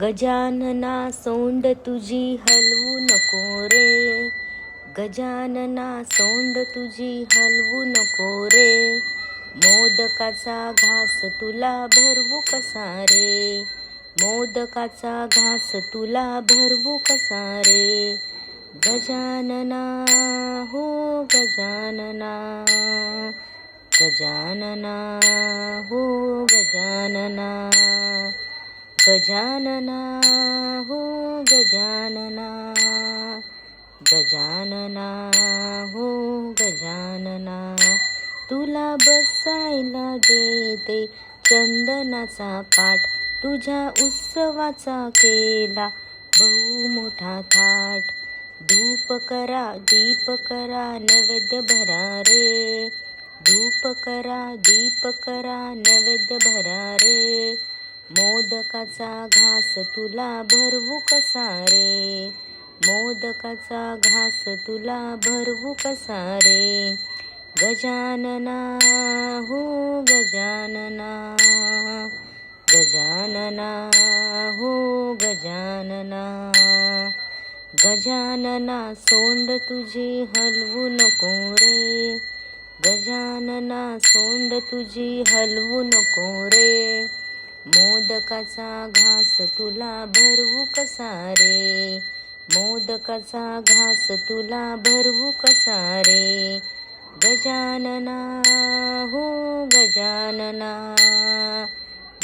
गजानना सोंड तुझी हलवू नको रे. गजानना सोंड तुझी हलवू नको रे. मोदकाचा घास तुला भरवू कसा रे? मोदकाचा घास तुला भरवू कसा रे? गजानना हो गजानना. गजानना हो गजानना. गजानना हो गजानना गजानना हो गजानना तुला बसायला देते चंदनाचा पाठ तुझ्या उत्सवाचा केला बहु मोठा थाट. धूप करा दीप करा नैवेद्य भरा रे. धूप करा दीप करा नैवेद्य भरा रे. मोदकाचा घास तुला भरवू कसा रे? मोदकाचा घास तुला भरवू कसा रे? गजानना हो गजानना गजानना हो गजानना गजानना सोंड तुझी हलवू नको रे. गजानना सोंड तुझी हलवू नको रे. मोदकाचा घास तुला भरवू कसा रे? मोदकाचा घास तुला भरवू कसा रे? गजानना हो गजानना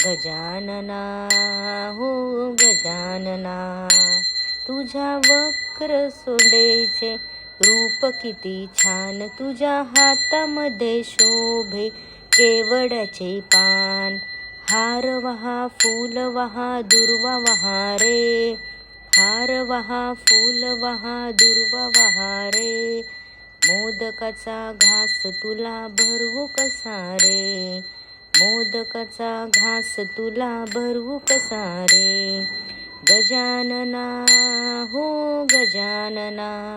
गजानना हो गजानना तुझ्या वक्र सोंडेचे रूप किती छान तुझ्या हातामध्ये शोभे केवड्याचे पान. हार वहा फूल वहा दुर्वा वहा रे. हार वहा फूल वहा दुर्वा वहा रे. मोदकाचा घास तुला भरवू कसा रे? मोदकाचा घास तुला भरवू कसा रे? गजानना हो गजानना.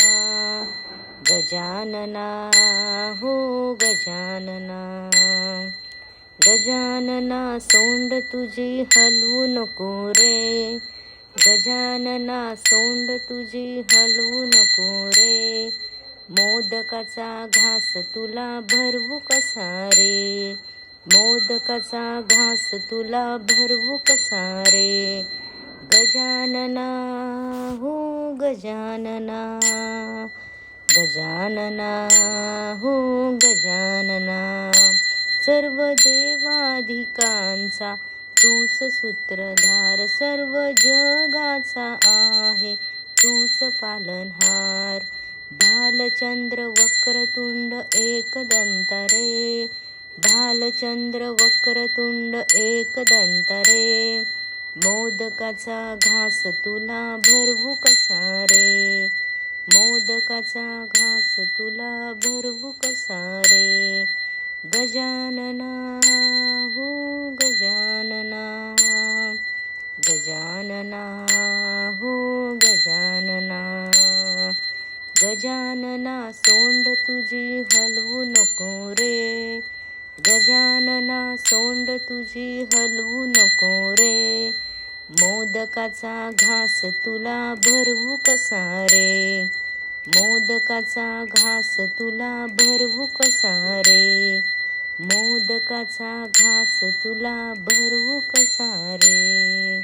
गजानना हो गजानना. गजानना सोंड तुझी हलवू नको रे. गजानना सोंड तुझी हलवू नको रे. मोदकाचा घास तुला भरवू कसा रे? मोदकाचा घास तुला भरवू कसा रे? गजानना हो गजानना. गजानना हो गजानना. सर्व देवाधिकांचा तूच सूत्रधार सर्व जगाचा आहे तूच पालनहार. भालचंद्र वक्रतुंड एकदंतरे भालचंद्र वक्रतुंड एकदंतरे. मोदकाचा घास तुला भरवू कसा रे? मोदकाचा घास तुला भरवू कसा रे? गजानना हो गजानना गजानना हो गजानना गजानना सोंड तुझी हलवू नको रे गजानना सोंड तुझी हलवू नको रे मोदकाचा घास तुला भरवू कसा रे मोदकाचा घास तुला भरवू कसा रे? मोदकाचा घास तुला भरवू कसा रे?